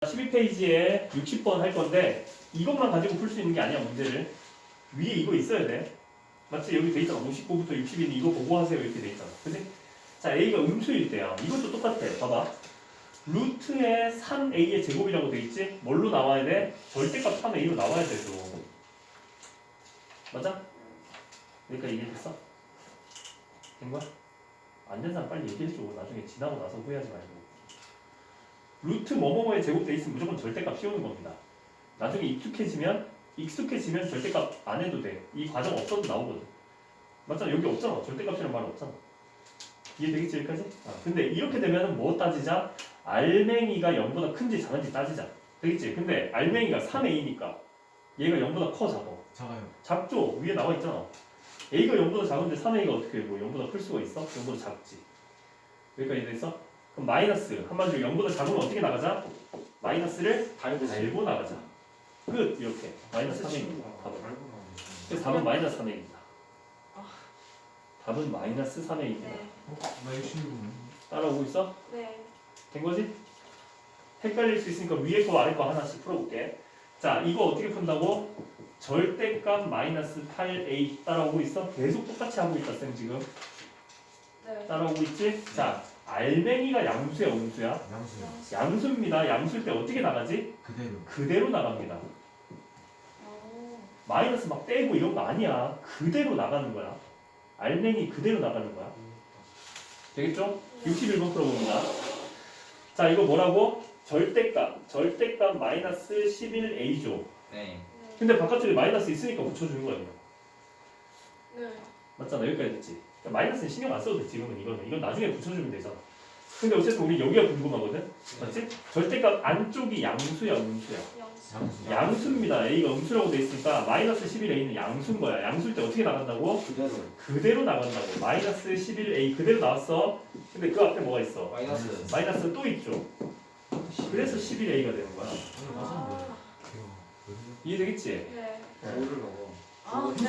12페이지에 60번 할 건데 이것만 가지고 풀 수 있는 게 아니야 문제를 위에 이거 있어야 돼 맞지? 여기 돼 있잖아 59부터 60인데 이거 보고 하세요 이렇게 돼 있잖아 그지? 자 A가 음수일 때야 이것도 똑같아 봐봐 루트의 3A의 제곱이라고 돼 있지? 뭘로 나와야 돼? 절대값 3A로 나와야 되죠 맞아? 그러니까 이해됐어? 된 거야? 안 된 사람 빨리 얘기해줘 나중에 지나고 나서 후회하지 말고 루트 뭐뭐뭐의 제곱돼 있으면 무조건 절대값 씌우는 겁니다. 나중에 익숙해지면 익숙해지면 절대값 안 해도 돼. 이 과정 없어도 나오거든. 맞잖아. 여기 없잖아. 절대값이라는 말 없잖아. 이해되겠지 여기까지? 아, 근데 이렇게 되면은 뭐 따지자? 알맹이가 0보다 큰지 작은지 따지자. 되겠지? 근데 알맹이가 3a니까 얘가 0보다 커 작아. 작아요. 작죠? 위에 나와 있잖아. a가 0보다 작은데 3a가 어떻게 뭐 0보다 클 수가 있어? 0보다 작지. 여기까지 됐어? 그럼 마이너스 한마디로 0보다 작으면 어떻게 나가자? 마이너스를 달고 나가자. 끝 이렇게 마이너스 3입니다. 답은. 그래서 답은 마이너스 3입니다. 답은 마이너스 3입니다. 네. 어? 나 66분. 따라오고 있어? 네. 된 거지? 헷갈릴 수 있으니까 위에 거 아래 거 하나씩 풀어볼게. 자, 이거 어떻게 푼다고? 절대값 마이너스 8a 따라오고 있어? 계속 똑같이 하고 있다, 쌤 지금. 네. 따라오고 있지? 자, 알맹이가 양수야, 음수야? 양수요. 양수입니다. 양수일 때 어떻게 나가지? 그대로. 그대로 나갑니다. 오. 마이너스 막 떼고 이런 거 아니야. 그대로 나가는 거야. 알맹이 그대로 나가는 거야. 되겠죠? 61번 풀어봅니다. 자, 이거 뭐라고? 절대값. 절대값 마이너스 11a죠. 네. 근데 바깥쪽에 마이너스 있으니까 붙여주는 거예요. 네. 맞잖아. 여기까지 됐지. 그러니까 마이너스는 신경 안 써도 돼, 지금은 이거는. 이건 나중에 붙여주면 되잖아. 근데 어쨌든 우리 여기가 궁금하거든? 맞지? 절대값 안쪽이 양수야, 음수야? 양수. 양수입니다. A가 음수라고 돼 있으니까 마이너스 11A는 양수인 거야. 양수일 때 어떻게 나간다고? 그대로. 그대로 나간다고. 마이너스 11A 그대로 나왔어. 근데 그 앞에 뭐가 있어? 마이너스. 마이너스 또 있죠. 그래서 11A가 되는 거야. 아. 이해되겠지? 네. 먹어? 아, 네.